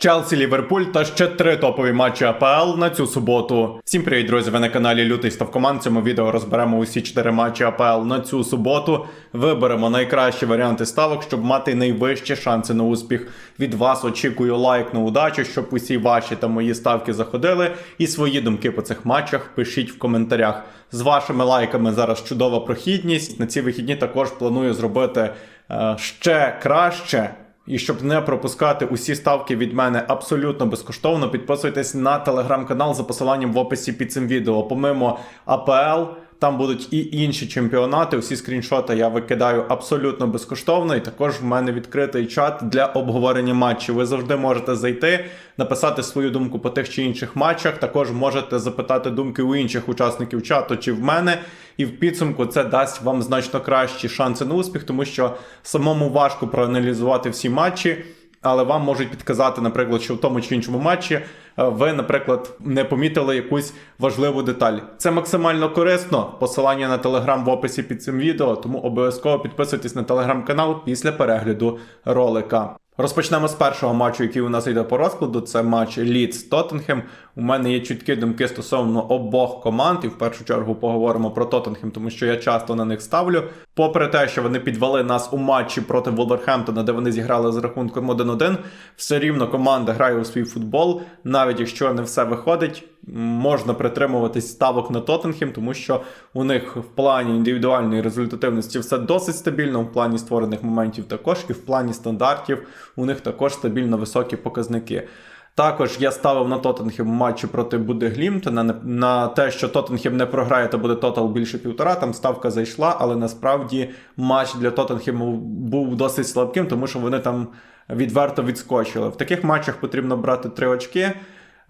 Челсі, Ліверпуль та ще три топові матчі АПЛ на цю суботу. Всім привіт, друзі! Ви на каналі Лютий Ставкоман. Цьому відео розберемо усі чотири матчі АПЛ на цю суботу. Виберемо найкращі варіанти ставок, щоб мати найвищі шанси на успіх. Від вас очікую лайк на удачу, щоб усі ваші та мої ставки заходили. І свої думки по цих матчах пишіть в коментарях. З вашими лайками зараз чудова прохідність. На ці вихідні також планую зробити е, ще краще. І щоб не пропускати усі ставки від мене абсолютно безкоштовно, підписуйтесь на телеграм-канал за посиланням в описі під цим відео. Помимо АПЛ, там будуть і інші чемпіонати. Усі скріншоти я викидаю абсолютно безкоштовно. І також в мене відкритий чат для обговорення матчів. Ви завжди можете зайти, написати свою думку по тих чи інших матчах. Також можете запитати думки у інших учасників чату чи в мене. І в підсумку це дасть вам значно кращі шанси на успіх, тому що самому важко проаналізувати всі матчі. Але вам можуть підказати, наприклад, що в тому чи іншому матчі е, ви, наприклад, не помітили якусь важливу деталь. Це максимально корисно. Посилання на телеграм в описі під цим відео, тому обов'язково підписуйтесь на телеграм-канал після перегляду ролика. Розпочнемо з першого матчу, який у нас йде по розкладу. Це матч Лідс Тоттенхем. У мене є чіткі думки стосовно обох команд, і в першу чергу поговоримо про Тоттенхем, тому що я часто на них ставлю. Попри те, що вони підвели нас у матчі проти Волверхемптона, де вони зіграли з рахунком 1-1, все рівно команда грає у свій футбол, навіть якщо не все виходить. Можна притримуватись ставок на Тоттенхем, тому що у них в плані індивідуальної результативності все досить стабільно, в плані створених моментів також, і в плані стандартів у них також стабільно високі показники. Також я ставив на Тоттенхем матчі проти Будеглімтона на, на те, що Тоттенхем не програє, то буде тотал більше півтора. Там ставка зайшла, але насправді матч для Тоттенхему був досить слабким, тому що вони там відверто відскочили. В таких матчах потрібно брати три очки.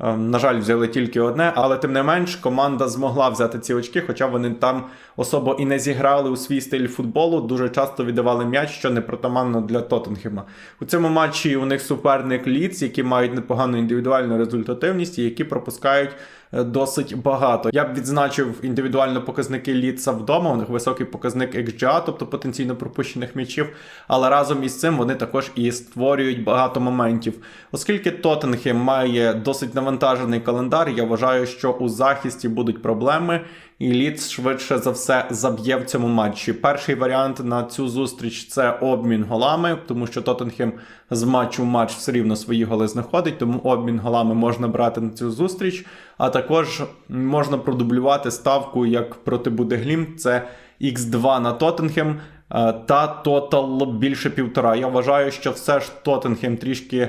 Ем, На жаль, взяли тільки одне, але тим не менш команда змогла взяти ці очки, хоча вони там особо і не зіграли у свій стиль футболу, дуже часто віддавали м'яч, що не протаманно для Тоттенхема. У цьому матчі у них суперник Ліц, які мають непогану індивідуальну результативність і які пропускають досить багато. Я б відзначив індивідуально показники Ліца вдома. У них високий показник XGA, тобто потенційно пропущених м'ячів. Але разом із цим вони також і створюють багато моментів. Оскільки Тоттенхем має досить навантажений календар, я вважаю, що у захисті будуть проблеми. І Ліц швидше за все заб'є в цьому матчі. Перший варіант на цю зустріч це обмін голами, тому що Тоттенхем з матчу в матч все рівно свої голи знаходить, тому обмін голами можна брати на цю зустріч. А також можна продублювати ставку як проти Будеглім. Це X2 на Тоттенхем е, та тотал більше півтора. Я вважаю, що все ж Тоттенхем трішки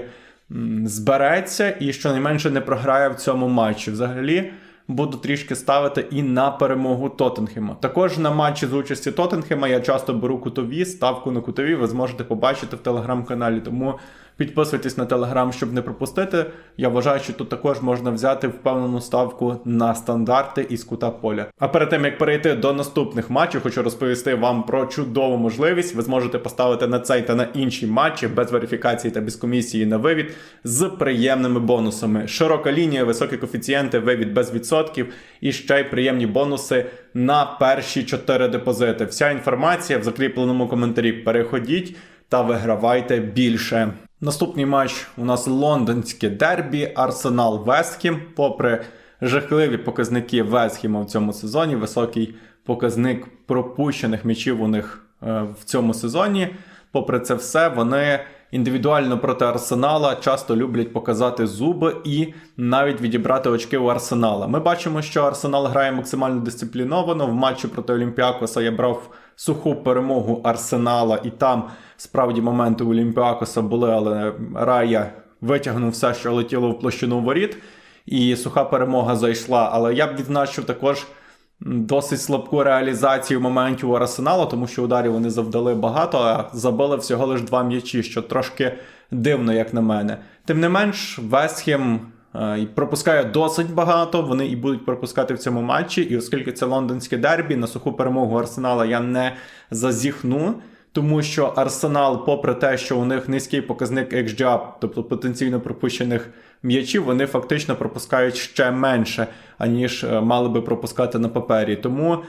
збереться і щонайменше не програє в цьому матчі. Взагалі буду трішки ставити і на перемогу Тоттенхема. Також на матчі з участі Тоттенхема я часто беру кутові, ставку на кутові ви зможете побачити в телеграм-каналі. Тому підписуйтесь на телеграм, щоб не пропустити. Я вважаю, що тут також можна взяти впевнену ставку на стандарти із кута поля. А перед тим як перейти до наступних матчів, хочу розповісти вам про чудову можливість. Ви зможете поставити на цей та на інші матчі без верифікації та без комісії на вивід з приємними бонусами. Широка лінія, високі коефіцієнти, вивід без відсотків і ще й приємні бонуси на перші чотири депозити. Вся інформація в закріпленому коментарі. Переходіть та вигравайте більше. Наступний матч у нас лондонське дербі, Арсенал Вестхім. Попри жахливі показники Вестхіма в цьому сезоні, високий показник пропущених м'ячів у них е, в цьому сезоні. Попри це все, вони індивідуально проти Арсенала часто люблять показати зуби і навіть відібрати очки у Арсенала. Ми бачимо, що Арсенал грає максимально дисципліновано. В матчі проти Олімпіакоса я брав суху перемогу Арсенала, і там справді моменти Олімпіакоса були, але Рая витягнув все, що летіло в площину воріт. І суха перемога зайшла. Але я б відзначив також досить слабку реалізацію моментів у Арсеналу, тому що ударів вони завдали багато, а забили всього лише два м'ячі, що трошки дивно, як на мене. Тим не менш, Вестхем пропускає досить багато. Вони і будуть пропускати в цьому матчі. І оскільки це лондонське дербі, на суху перемогу Арсенала я не зазіхну. Тому що Арсенал, попри те, що у них низький показник XGA, тобто потенційно пропущених м'ячів, вони фактично пропускають ще менше, аніж е, мали би пропускати на папері. Тому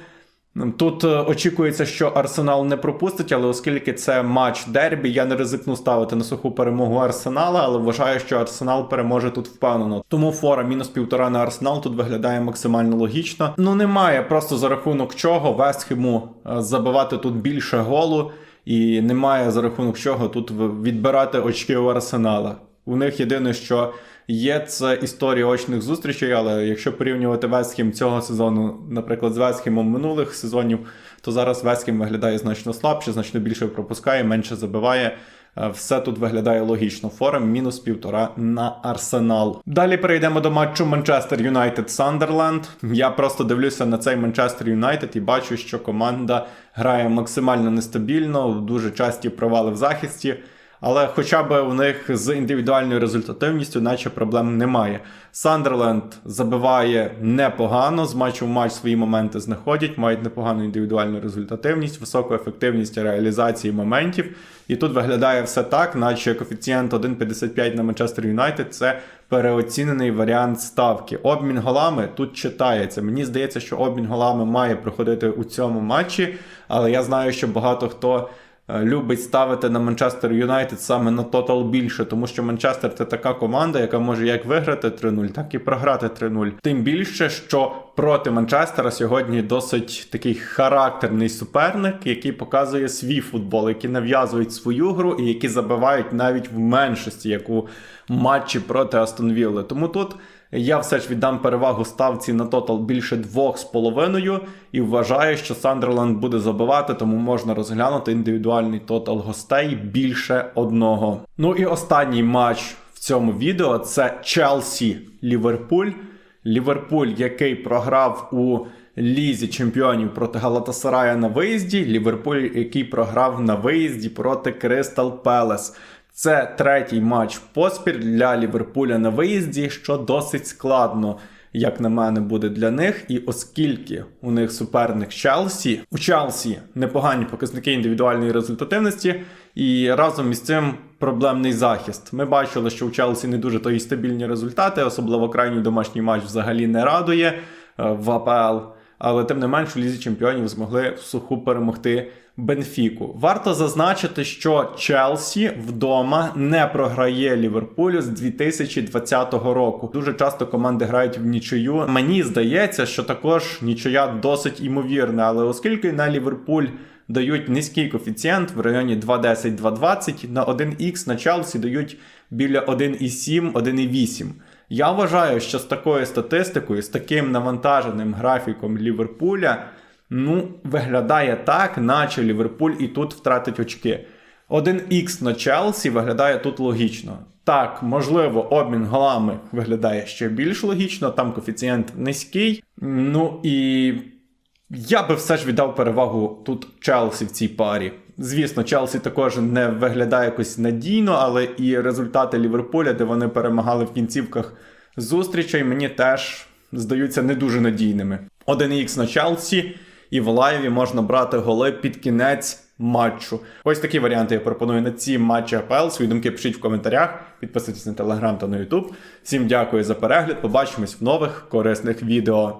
Тут е, очікується, що Арсенал не пропустить, але оскільки це матч дербі, я не ризикну ставити на суху перемогу Арсенала, але вважаю, що Арсенал переможе тут впевнено. Тому фора мінус півтора на Арсенал тут виглядає максимально логічно. Ну немає просто за рахунок чого Вестхему е, забивати тут більше голу, і немає за рахунок чого тут відбирати очки у Арсенала. У них єдине, що є це історія очних зустрічей, але якщо порівнювати Вестхем цього сезону, наприклад, з Вестхемом минулих сезонів, то зараз Вестхем виглядає значно слабше, значно більше пропускає, менше забиває. Е, Все тут виглядає логічно. Форем мінус півтора на арсенал. Далі перейдемо до матчу Манчестер Юнайтед Сандерленд. Я просто дивлюся на цей Манчестер Юнайтед і бачу, що команда грає максимально нестабільно, дуже часті провали в захисті. Але хоча б у них з індивідуальною результативністю, наче проблем немає. Сандерленд забиває непогано, з матчу в матч свої моменти знаходять, мають непогану індивідуальну результативність, високу ефективність реалізації моментів. І тут виглядає все так, наче коефіцієнт 1,55 на Манчестер Юнайтед це переоцінений варіант ставки. Обмін голами тут читається. Мені здається, що обмін голами має проходити у цьому матчі, але я знаю, що багато хто. Е, Любить ставити на Манчестер Юнайтед саме на тотал більше, тому що Манчестер це така команда, яка може як виграти 3-0, так і програти 3-0. Тим більше, що проти Манчестера сьогодні досить такий характерний суперник, який показує свій футбол, які нав'язують свою гру і які забивають навіть в меншості, як у матчі проти Астон Вілли. Тому тут я все ж віддам перевагу ставці на тотал більше двох з половиною і вважаю, що Сандерленд буде забивати, тому можна розглянути індивідуальний тотал гостей більше одного. Ну і останній матч в цьому відео це Челсі Ліверпуль. Ліверпуль, який програв у Лізі чемпіонів проти Галатасарая на виїзді. Ліверпуль, який програв на виїзді проти Кристал Пелес. Це третій матч поспіль для Ліверпуля на виїзді, що досить складно, як на мене, буде для них. І оскільки у них суперник Челсі, у Челсі непогані показники індивідуальної результативності, і разом із цим проблемний захист. Ми бачили, що у Челсі не дуже то і стабільні результати, особливо крайній домашній матч взагалі не радує е, в АПЛ. Але тим не менш у лізі чемпіонів змогли в суху перемогти Бенфіку. Варто зазначити, що Челсі вдома не програє Ліверпулю з 2020 року. Дуже часто команди грають в нічию. Мені здається, що також нічия досить імовірна, але оскільки на Ліверпуль дають низький коефіцієнт в районі 2,10-2,20, на 1х на Челсі дають біля 1,7, 1,8. Я вважаю, що з такою статистикою, з таким навантаженим графіком Ліверпуля, ну, виглядає так, наче Ліверпуль і тут втратить очки. 1х на Челсі виглядає тут логічно. Так, можливо, обмін голами виглядає ще більш логічно, там коефіцієнт низький. Ну і я би все ж віддав перевагу тут Челсі в цій парі. Звісно, Челсі також не виглядає якось надійно, але і результати Ліверпуля, де вони перемагали в кінцівках зустрічей, мені теж здаються не дуже надійними. 1х на Челсі, і в лайві можна брати голи під кінець матчу. Ось такі варіанти я пропоную на ці матчі АПЛ. Свої думки пишіть в коментарях, підписуйтесь на телеграм та на Ютуб. Всім дякую за перегляд. Побачимось в нових корисних відео.